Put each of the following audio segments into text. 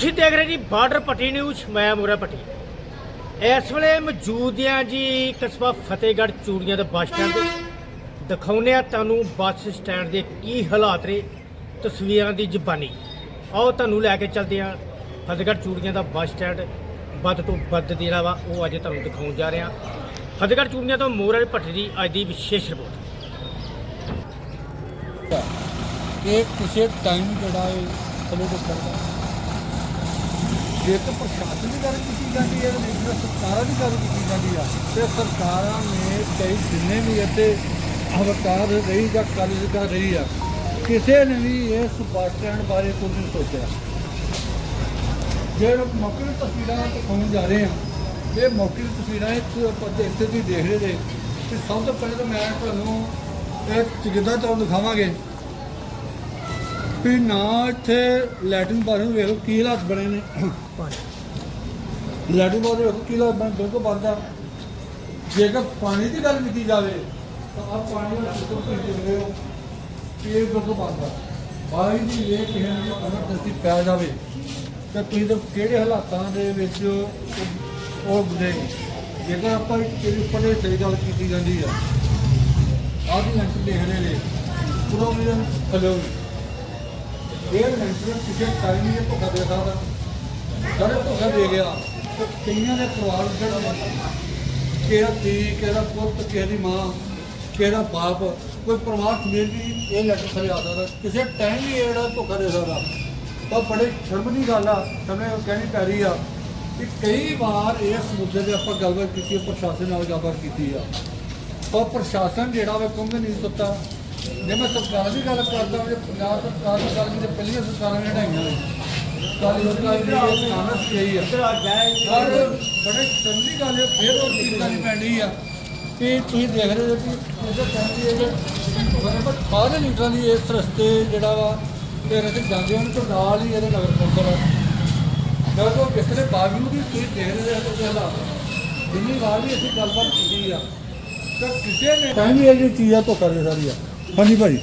ਤੁਸੀਂ ਦੇਖ ਰਹੇ ਜੀ ਬਾਰਡਰ ਪੱਟੀ ਨਿਊਜ਼, ਮੈਂ ਮੁਰਾ ਪੱਟੀ। ਇਸ ਵੇਲੇ ਮੌਜੂਦ ਆ ਜੀ ਕਸਬਾ ਫਤਿਹਗੜ੍ਹ ਚੂੜੀਆਂ ਦੇ ਬੱਸ ਸਟੈਂਡ ਤੇ। ਦਿਖਾਉਂਦੇ ਆ ਤੁਹਾਨੂੰ ਬੱਸ ਸਟੈਂਡ ਦੇ ਕੀ ਹਾਲਾਤ ਨੇ, ਤਸਵੀਰਾਂ ਦੀ ਜ਼ਬਾਨੀ। ਆਓ ਤੁਹਾਨੂੰ ਲੈ ਕੇ ਚੱਲਦੇ ਆ ਫਤਿਹਗੜ੍ਹ ਚੂੜੀਆਂ ਦਾ ਬੱਸ ਸਟੈਂਡ। ਵੱਧ ਤੋਂ ਵੱਧ ਜਿਹੜਾ ਵਾ ਉਹ ਅੱਜ ਤੁਹਾਨੂੰ ਦਿਖਾਉਣ ਜਾ ਰਿਹਾ। ਫਤਿਹਗੜ੍ਹ ਚੂੜੀਆਂ ਤੋਂ ਮੋਰਾ ਪੱਟੀ ਦੀ ਅੱਜ ਦੀ ਵਿਸ਼ੇਸ਼ ਰਿਪੋਰਟ। ਇਹ ਕਿਸੇ ਟਾਈਮ ਜਿਹੜਾ ਹੈ ਚਲੋ ਕੁਝ ਕਰਦਾ ਜੇ ਤਾਂ ਪ੍ਰਸ਼ਾਸਨ ਦੀ ਗੱਲ ਕੀਤੀ ਜਾਂਦੀ ਹੈ ਤੇ ਸਰਕਾਰਾਂ ਦੀ ਗੱਲ ਕੀਤੀ ਜਾਂਦੀ ਆ, ਤੇ ਸਰਕਾਰਾਂ ਨੇ ਕਈ ਜਿੰਨੇ ਵੀ ਇੱਥੇ ਅਵਤਾਰ ਰਹੀ ਜਾਂ ਕਾਰਜ ਕਰ ਰਹੀ ਆ, ਕਿਸੇ ਨੇ ਵੀ ਇਸ ਬੱਸ ਸਟੈਂਡ ਬਾਰੇ ਕੁਝ ਨਹੀਂ ਸੋਚਿਆ। ਜਿਹੜੇ ਮੌਕੇ ਦੀ ਤਸਵੀਰਾਂ ਦਿਖਾਉਣ ਜਾ ਰਹੇ ਆ, ਇਹ ਮੌਕੇ ਦੀ ਤਸਵੀਰਾਂ ਇੱਥੇ ਆਪਾਂ ਇੱਥੇ ਦੀ ਦੇਖ ਰਹੇ ਜੇ ਕਿ ਸਭ ਤੋਂ ਪਹਿਲਾਂ ਤਾਂ ਮੈਂ ਤੁਹਾਨੂੰ ਇਹ ਚਿਗਦਾ ਤੁਹਾਨੂੰ ਦਿਖਾਵਾਂਗੇ। ਵੀ ਨਾ ਇੱਥੇ ਲੈਟਰਨ ਬਾਥਰੂਮ ਵੇਖੋ ਕੀ ਹਾਲਾਤ ਬਣੇ ਨੇ। ਲੈਟਰਨ ਬਾਥਰੂਮ ਵੇਖੋ ਕੀ ਹਾਲਾਤ ਬਣੇ, ਬਿਲਕੁਲ ਬੰਦ ਆ। ਜੇਕਰ ਪਾਣੀ ਦੀ ਗੱਲ ਕੀਤੀ ਜਾਵੇ, ਤਾਂ ਆ ਪਾਣੀ ਦਾ ਸਿਸਟਮ ਤੁਸੀਂ ਦੇਖ ਰਹੇ ਹੋ ਕਿ ਇਹ ਬਿਲਕੁਲ ਬੰਦ ਆ। ਬਾਈ ਦੀ ਇਹ ਕਿਸੇ ਨੂੰ ਅਗਰ ਪੈ ਜਾਵੇ, ਤਾਂ ਤੁਸੀਂ ਤਾਂ ਕਿਹੜੇ ਹਾਲਾਤਾਂ ਦੇ ਵਿੱਚ ਉਹ ਉਹ ਗੁਜ਼ਰੇ ਜੇਕਰ ਆਪਾਂ ਇਹਦੇ ਉੱਪਰ ਸਹੀ ਗੱਲ ਕੀਤੀ ਜਾਂਦੀ ਆ, ਆਹ ਦੀ ਲੈਂਟਰ ਦੇਖ ਰਹੇ ਨੇ ਪ੍ਰੋਵੀਜ਼ਨ ਹਲੋ ਇਹ ਲੈਂਟਰ ਕਿਸੇ ਟਾਈਮ ਹੀ ਇਹ ਧੋਖਾ ਦੇ ਸਕਦਾ। ਸਾਰੇ ਧੋਖਾ ਦੇ ਗਿਆ, ਤੇ ਕਈਆਂ ਦੇ ਪਰਿਵਾਰ ਜਿਹੜੇ ਕਿਹੜਾ ਧੀ, ਕਿਹੜਾ ਪੁੱਤ ਕਿਸੇ ਦੀ ਮਾਂ, ਕਿਹੜਾ ਬਾਪ, ਕੋਈ ਪਰਿਵਾਰ ਸਮੇਤ ਵੀ ਇਹ ਲੈਂਟਰ ਥਲੇ ਆ ਸਕਦਾ। ਕਿਸੇ ਟਾਈਮ ਵੀ ਇਹ ਜਿਹੜਾ ਧੋਖਾ ਦੇ ਸਕਦਾ। ਤਾਂ ਬੜੇ ਸ਼ਰਮ ਦੀ ਗੱਲ ਆ ਸਮੇਂ ਕਹਿਣੀ ਪੈ ਰਹੀ ਆ ਕਿ ਕਈ ਵਾਰ ਇਸ ਮੁੱਦੇ ਤੇ ਆਪਾਂ ਗੱਲਬਾਤ ਕੀਤੀ, ਪ੍ਰਸ਼ਾਸਨ ਨਾਲ ਗੱਲਬਾਤ ਕੀਤੀ ਆ। ਪਰ ਪ੍ਰਸ਼ਾਸਨ ਜਿਹੜਾ ਵਾ ਕੁੰਭ ਨਹੀਂ ਸੁੱਤਾ। ਜੇ ਮੈਂ ਸਰਕਾਰ ਦੀ ਗੱਲ ਕਰਦਾ ਜੇ ਪੰਜਾਬ ਸਰਕਾਰ ਦੀ ਗੱਲ ਕੀਤੀ ਪਹਿਲੀਆਂ ਸਰਕਾਰਾਂ ਨੇ ਹਟਾਈਆਂ ਨੇ। ਕਾਲੀ ਸਰਕਾਰ ਦੀ ਇਹ ਕਾਂਗਰਸ ਰਹੀ ਆ। ਪਰ ਬੜੇ ਚੰਗੀ ਗੱਲ ਹੈ ਫਿਰ ਉਹ ਚੀਜ਼ ਕਰਨੀ ਪੈਣੀ ਆ। ਕਿ ਤੁਸੀਂ ਦੇਖ ਰਹੇ ਹੋ ਕਿ ਇਹਦੇ ਕਹਿੰਦੀ ਹੈ ਕਿ ਸਾਰੇ ਲੀਡਰਾਂ ਦੀ ਇਸ ਰਸਤੇ ਜਿਹੜਾ ਵਾ ਇਹ ਰਸਤੇ ਜਾਂਦੇ ਹਨ ਤੋਂ ਨਾਲ ਹੀ ਇਹਦੇ ਨਗਰ ਕੌਂਸਲ ਆ। ਜਦੋਂ ਕਿਸੇ ਦੇ ਬਾਵਜੂਦ ਵੀ ਤੁਸੀਂ ਦੇਖ ਰਹੇ ਹੋ ਕਿ ਹਾਲਾਤ ਜਿੰਨੀ ਵਾਰ ਵੀ ਅਸੀਂ ਗੱਲਬਾਤ ਕੀਤੀ ਆ, ਤਾਂ ਕਿਸੇ ਨੇ ਟਾਈਮ ਵੀ ਇਹ ਜਿਹੜੀ ਚੀਜ਼ ਆ ਧੋਖਾ ਦੇ ਸਾਰੀ ਆ। ਹਾਂਜੀ ਭਾਈ।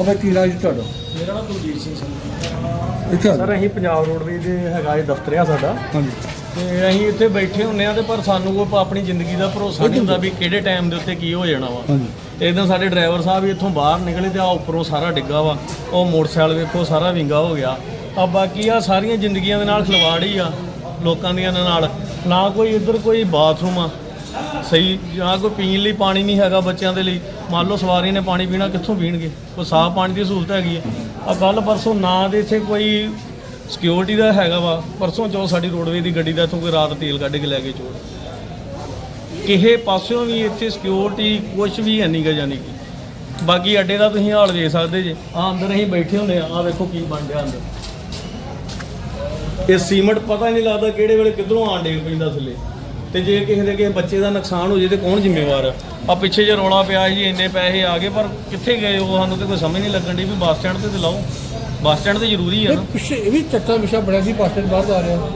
ਅਬੇ ਕੀ ਰਾਜ ਤੁਹਾਡਾ? ਮੇਰਾ ਨਾਮ ਕੁਲਜੀਤ ਸਿੰਘ ਸੰਧੂ ਇੱਥੇ ਸਰ। ਅਸੀਂ ਪੰਜਾਬ ਰੋਡਵੇਜ਼ ਦੇ ਹੈਗਾ ਇਹ ਦਫ਼ਤਰ ਆ ਸਾਡਾ। ਹਾਂਜੀ। ਤੇ ਅਸੀਂ ਇੱਥੇ ਬੈਠੇ ਹੁੰਨੇ ਆ ਤੇ ਪਰ ਸਾਨੂੰ ਕੋਈ ਆਪਣੀ ਜ਼ਿੰਦਗੀ ਦਾ ਭਰੋਸਾ ਨਹੀਂ ਹੁੰਦਾ ਵੀ ਕਿਹੜੇ ਟਾਈਮ ਦੇ ਉੱਤੇ ਕੀ ਹੋ ਜਾਣਾ ਵਾ। ਤੇ ਇਦਾਂ ਸਾਡੇ ਡਰਾਈਵਰ ਸਾਹਿਬ ਵੀ ਇੱਥੋਂ ਬਾਹਰ ਨਿਕਲੇ ਤੇ ਆ ਉੱਪਰੋਂ ਸਾਰਾ ਡਿੱਗਾ ਵਾ। ਉਹ ਮੋਟਰਸਾਈਕਲ ਵੇਖੋ ਸਾਰਾ ਵਿੰਗਾ ਹੋ ਗਿਆ। ਆ ਬਾਕੀ ਆ ਸਾਰੀਆਂ ਜ਼ਿੰਦਗੀਆਂ ਦੇ ਨਾਲ ਖਿਲਵਾੜ ਹੀ ਆ ਲੋਕਾਂ ਦੀਆਂ ਨਾਲ। ਨਾ ਕੋਈ ਇੱਧਰ ਕੋਈ ਬਾਥਰੂਮ ਆ। ਸਹੀ ਜਾਂ ਕੋਈ ਪੀਣ ਲਈ ਪਾਣੀ ਨਹੀਂ ਹੈਗਾ ਬੱਚਿਆਂ ਦੇ ਲਈ। ਮੰਨ ਲਓ ਸਵਾਰੀ ਨੇ ਪਾਣੀ ਪੀਣਾ, ਕਿੱਥੋਂ ਪੀਣਗੇ? ਕੋਈ ਸਾਫ਼ ਪਾਣੀ ਦੀ ਸਹੂਲਤ ਹੈਗੀ ਹੈ ਆ ਕੱਲ ਪਰਸੋਂ ਨਾ ਦੇ ਇੱਥੇ ਕੋਈ ਸਿਕਿਉਰਿਟੀ ਦਾ ਹੈਗਾ ਵਾ। ਪਰਸੋਂ ਚੋਂ ਸਾਡੀ ਰੋਡਵੇ ਦੀ ਗੱਡੀ ਦਾ ਇੱਥੋਂ ਕੋਈ ਰਾਤ ਤੇਲ ਕੱਢ ਕੇ ਲੈ ਕੇ ਚੋਰ। ਕਿਸੇ ਪਾਸਿਓਂ ਵੀ ਇੱਥੇ ਸਿਕਿਉਰਿਟੀ ਕੁਝ ਵੀ ਹੈ ਨਹੀਂ ਗਾ ਜਾਨੀ ਕਿ। ਬਾਕੀ ਅੱਡੇ ਦਾ ਤੁਸੀਂ ਹਾਲ ਵੇਖ ਸਕਦੇ ਜੇ। ਆ ਅੰਦਰ ਅਸੀਂ ਬੈਠੇ ਹੁੰਦੇ ਆ। ਆ ਵੇਖੋ ਕੀ ਬਣ ਰਿਹਾ ਅੰਦਰ। ਇਹ ਸੀਮਟ ਪਤਾ ਹੀ ਨਹੀਂ ਲੱਗਦਾ ਕਿਹੜੇ ਵੇਲੇ ਕਿੱਧਰੋਂ ਆਣ ਡੇਗ ਪੈਂਦਾ ਥੱਲੇ। ਤੇ ਜੇ ਕਿਸੇ ਦੇ ਕਿਸੇ ਬੱਚੇ ਦਾ ਨੁਕਸਾਨ ਹੋ ਜੇ ਤੇ ਕੌਣ ਜ਼ਿੰਮੇਵਾਰ ਆ? ਆ ਪਿੱਛੇ ਜੇ ਰੌਲਾ ਪਿਆ ਜੀ ਇੰਨੇ ਪੈਸੇ ਆ ਗਏ ਪਰ ਕਿੱਥੇ ਗਏ ਉਹ? ਸਾਨੂੰ ਤੇ ਕੋਈ ਸਮਝ ਨਹੀਂ ਲੱਗਣ ਦੀ ਵੀ ਬੱਸ ਸਟੈਂਡ ਤੇ ਤੇ ਲਾਓ। ਬੱਸ ਸਟੈਂਡ ਤੇ ਜ਼ਰੂਰੀ ਆ ਨਾ। ਪਿੱਛੇ ਇਹ ਵੀ ਚੱਕਾ ਵਿਸ਼ਾ ਬਣਿਆ ਸੀ ਪਾਸਟਰ ਬਾਹਰ ਆ ਰਿਹਾ।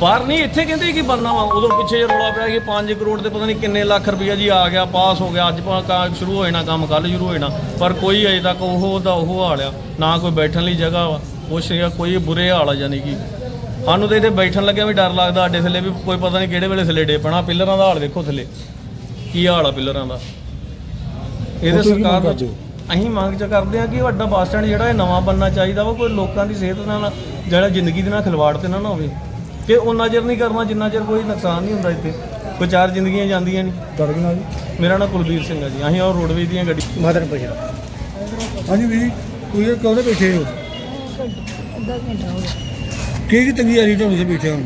ਬਾਹਰ ਨਹੀਂ ਇੱਥੇ ਕਹਿੰਦੇ ਕੀ ਬਣਨਾ ਵਾ। ਉਦੋਂ ਪਿੱਛੇ ਜੇ ਰੌਲਾ ਪਿਆ ਕਿ 5 ਕਰੋੜ ਤੇ ਪਤਾ ਨਹੀਂ ਕਿੰਨੇ ਲੱਖ ਰੁਪਈਆ ਜੀ ਆ ਗਿਆ ਪਾਸ ਹੋ ਗਿਆ। ਅੱਜ ਪਾ ਕਾ ਸ਼ੁਰੂ ਹੋ ਜਾਣਾ ਕੰਮ ਕੱਲ ਸ਼ੁਰੂ ਹੋ ਜਾਣਾ। ਪਰ ਕੋਈ ਅਜੇ ਤੱਕ ਉਹ ਦਾ ਉਹ ਹਾਲ ਆ। ਨਾ ਕੋਈ ਬੈਠਣ ਲਈ ਜਗ੍ਹਾ ਵਾ। ਕੁਛ ਕੋਈ ਬੁਰੇ ਹਾਲ ਆ ਜਾਨੀ ਕਿ। ਸਾਨੂੰ ਤੇ ਇੱਥੇ ਬੈਠਣ ਲੱਗਿਆ ਵੀ ਡਰ ਲੱਗਦਾ ਅੱਡੇ ਥੱਲੇ ਵੀ ਕੋਈ ਪਤਾ ਨਹੀਂ ਕਿਹੜੇ ਵੇਲੇ ਥੱਲੇ ਡੇ ਪੈਣਾ। ਪਿੱਲਰਾਂ ਦਾ ਹਾਲ ਵੇਖੋ ਥੱਲੇ। ਕੀ ਹਾਲ ਆ ਪਿੱਲਰਾਂ ਦਾ? ਇਹਦੇ ਸਰਕਾਰ ਹੋ? ਅਸੀਂ ਮੰਗ ਚ ਕਰਦੇ ਆ ਕਿ ਅੱਡਾ ਬੱਸ ਸਟੈਂਡ ਜਿਹੜਾ ਇਹ ਨਵਾਂ ਬਣਨਾ ਚਾਹੀਦਾ ਵਾ ਕੋਈ ਲੋਕਾਂ ਦੀ ਸਿਹਤ ਨਾਲ ਜਿਹੜਾ ਜ਼ਿੰਦਗੀ ਦੇ ਨਾਲ ਖਿਲਵਾੜ ਤੇ ਨਾ ਨਾ ਹੋਵੇ। ਕਿ ਉਹ ਨਜ਼ਰ ਨਹੀਂ ਕਰਨਾ ਜਿੰਨਾ ਚਿਰ ਕੋਈ ਨੁਕਸਾਨ ਨਹੀਂ ਹੁੰਦਾ ਇੱਥੇ। ਕੋਈ ਚਾਰ ਜ਼ਿੰਦਗੀਆਂ ਜਾਂਦੀਆਂ ਨਹੀਂ। ਡਰ ਗਿਆ ਜੀ? ਮੇਰਾ ਨਾਮ ਕੁਲਬੀਰ ਸਿੰਘ ਹੈ ਜੀ। ਅਸੀਂ ਉਹ ਰੋਡਵੇਜ਼ ਦੀਆਂ ਗੱਡੀ ਮਦਨ ਪੁੱਛਣਾ ਹਾਂਜੀ ਵੀ ਤੁਸੀਂ ਕੌਣ ਬੈਠੇ ਹੋ? ਅੱਧਾ ਘੰਟਾ ਹੋ ਗਿਆ ਕੀ ਕੀ ਤੰਗੀ ਆ ਰਹੀ ਤੁਹਾਨੂੰ ਇੱਥੇ ਬੈਠੇ ਹੋ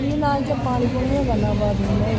ਇਹ ਨਾਲ ਚ ਪਾਣੀ ਪੂਣੀ ਗੱਲਾਂ ਬਾਤ ਨਹੀਂ ਹੈ